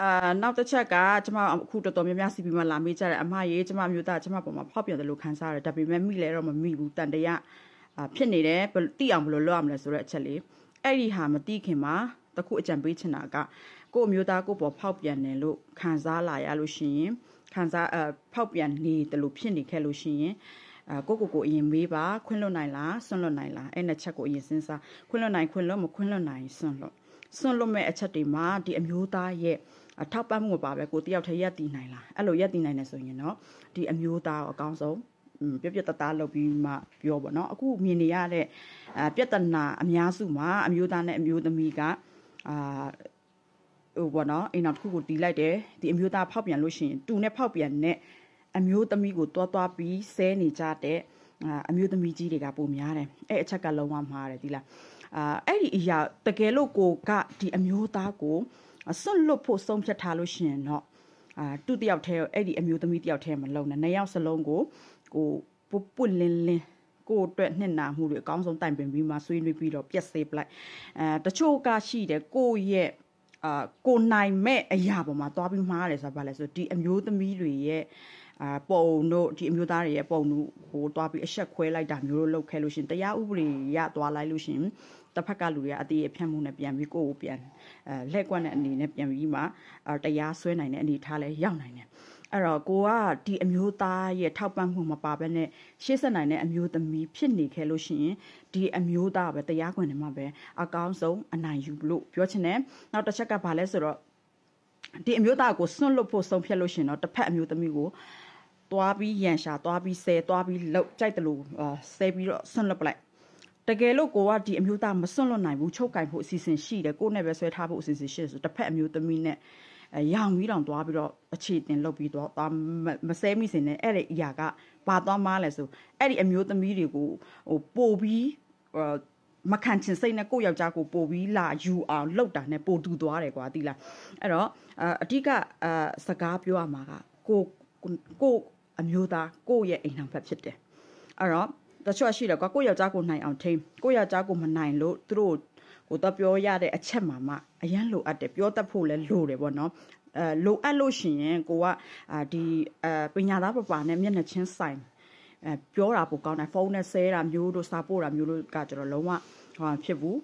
အာနောက်တစ်ချက်ကကျမအခုတော်တော်များများစီပီမှာလာမေးကြတယ်အမရေးကျမမျိုးသားကျမပေါ်မှာဖောက်ပြန်တယ်လို့ခံစားရတယ်ဒါပေမဲ့မိလဲတော့မမိဘူးတန်တရာအာဖြစ်နေတယ်ဘယ်တိအောင်ဘယ်လိုလုပ်ရမလဲဆိုတဲ့အချက်လေးအဲ့ဒီဟာမတိခင်မှာတခုအကြံပေးချင်တာကကို့အမျိုးသားကို့ပေါ်ဖောက်ပြန်တယ်လို့ခံစားလာရလို့ရှိရင်ခံစားအဖောက်ပြန်နေတယ်လို့ဖြစ်နေခဲ့လို့ရှိရင်အာကိုကိုကိုအရင်မေးပါခွင့်လွတ်နိုင်လားဆွန့်လွတ်နိုင်လားအဲ့နှစ်ချက်ကိုအရင်စဉ်းစားခွင့်လွတ်နိုင်ခွင့်လွတ်မခွင့်လွတ်နိုင်ဆွန့်လွတ်ဆွန့်လွတ်မဲ့အချက်တွေမှာဒီအမျိုးသားရဲ့ အထောက်ပံ့မှုမပါပဲကိုတယောက်တည်းရက်တည်နိုင်လားအဲ့လိုရက်တည်နိုင်တယ်ဆိုရင်တော့ဒီအမျိုးသားကိုအကောင်းဆုံးပြပြတသားလုပ်ပြီးမှပြောပါတော့အခုမြင်နေရတဲ့ပြဿနာအများစုမှာအမျိုးသားနဲ့အမျိုးသမီးကအာဟိုဘောနော်အိမ်နောက်တစ်ခုကိုတီးလိုက်တယ်ဒီအမျိုးသားဖောက်ပြန်လို့ရှိရင်တူနဲ့ဖောက်ပြန်တဲ့အမျိုးသမီးကိုတွားတွားပြီးဆဲနေကြတဲ့အမျိုးသမီးကြီးတွေကပုံများတယ်အဲ့အချက်ကလုံးဝမှားတယ်ဒီလားအာအဲ့ဒီအရာတကယ်လို့ကိုကဒီအမျိုးသားကို စွန့်လွတ်ဖို့ဆုံးဖြတ်ထားလို့ရှိရင်တော့အာသူတယောက်တည်းအဲ့ဒီအမျိုးသမီးတယောက်တည်းမလုံနဲ့နှစ်ယောက်စလုံးကိုကိုပွပွလင်းလင်းကိုအတွက်နှစ်နာမှုတွေအကောင်းဆုံးတိုင်ပင်ပြီးမှဆွေးနွေးပြီးတော့ပြက်စေပလိုက်အဲတချို့ကရှိတယ်ကိုရဲ့အာကိုနိုင်မဲ့အရာပေါ်မှာသွားပြီးမှားတယ်ဆိုတာဘာလဲဆိုဒီအမျိုးသမီးတွေရဲ့ အာပုံတို့ဒီအမျိုးသားတွေရဲ့ပုံတို့ဟိုတွားပြီးအဆက်ခွဲလိုက်တာမျိုးလို့လုပ်ခဲ့လို့ရှင်တရားဥပဒေရသွားလိုက်လို့ရှင်တစ်ဖက်ကလူတွေကအတေးအဖြတ်မှုနဲ့ပြန်ပြီးကိုယ့်ကိုပြန်အဲလက်ကွက်တဲ့အနေနဲ့ပြန်ပြီးမှတရားဆွဲနိုင်တဲ့အနေထားလဲရောက်နိုင်တယ်အဲ့တော့ကိုကဒီအမျိုးသားရဲ့ထောက်ပံ့မှုမပါဘဲနဲ့ရှေ့ဆက်နိုင်တဲ့အမျိုးသမီးဖြစ်နေခဲ့လို့ရှိရင်ဒီအမျိုးသားပဲတရားခွင်ထဲမှာပဲအကောင်းဆုံးအနိုင်ယူလို့ပြောချင်တယ်နောက်တစ်ချက်ကဘာလဲဆိုတော့ဒီအမျိုးသားကိုစွန့်လွတ်ဖို့ဆုံးဖြတ်လို့ရှင်တော့တစ်ဖက်အမျိုးသမီးကို သွားပြီးရန်ရှာသွားပြီးဆဲသွားပြီးလှုပ်ကြိုက်တယ်လို့ဆဲပြီးတော့ဆွန့်လွတ်ပလိုက်တကယ်လို့ကိုကဒီအမျိုးသားမစွန့်လွတ်နိုင်ဘူးချုပ်ကင်ဖို့အစီအစဉ်ရှိတယ်ကိုနဲ့ပဲဆွဲထားဖို့အစီအစဉ်ရှိတယ်ဆိုတစ်ဖက်အမျိုးသမီးနဲ့အဲရောင်ပြီးတောင်သွားပြီးတော့အခြေတင်လုပ်ပြီးတော့သွားမဆဲမိစင်နဲ့အဲ့ဒီအရာကဘာသွားမှလဲဆိုအဲ့ဒီအမျိုးသမီးတွေကိုဟိုပို့ပြီးမခံချင်စိတ်နဲ့ကိုယ့်ယောက်ျားကိုပို့ပြီးလာယူအောင်လှုပ်တာနဲ့ပို့တူသွားတယ်ကွာတိလားအဲ့တော့အဓိကအစကားပြောရမှာကကိုကို အမျိုးသားကိုယ့်ရဲ့အိမ်ထောင်ဖက်ဖြစ်တယ်အဲ့တော့တချို့ရှိတယ်ကွာကိုယ့်ယောက်ျားကိုနိုင်အောင်ထိန်းကိုယ့်ယောက်ျားကိုမနိုင်လို့သူတို့ကိုတော့ပြောရတဲ့အချက်မှာမှအရန်လိုအပ်တယ်ပြောတတ်ဖို့လည်းလိုတယ်ပေါ့နော်အဲလိုအပ်လို့ရှိရင်ကိုကအာဒီအပညာသားပပနဲ့မျက်နှာချင်းဆိုင်အဲပြောတာပိုကောင်းတယ်ဖုန်းနဲ့ဆဲတာမျိုးတို့စာပို့တာမျိုးတို့ကကျွန်တော်လုံးဝဟောဖြစ်ဘူး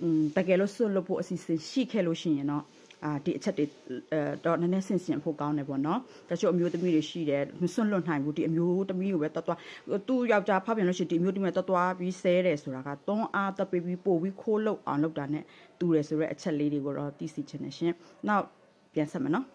อืมတကယ်လို့ဆွတ်လို့ဖို့အစီအစဉ်ရှိခဲ့လို့ရှိရင်တော့ အာဒီအချက်တွေအဲတော့နည်းနည်းဆင်ဆင်ဖို့ကောင်းတယ်ပေါ့နော်တချို့အမျိုးသမီးတွေရှိတယ်မစွန့်လွတ်နိုင်ဘူးဒီအမျိုးသမီးကိုပဲတွတ်တွတ်သူ့ယောက်ျားဖောက်ပြန်လို့ရှိရင်ဒီအမျိုးသမီးကတွတ်တွတ်ပြီးဆဲတယ်ဆိုတာကသွန်းအားတက်ပြီးပို့ပြီးခိုးလုတ်အောင်လုပ်တာနဲ့တူတယ်ဆိုတဲ့အချက်လေးတွေကိုတော့သိစီချင်တယ်ရှင်နောက်ပြန်ဆက်မယ်နော်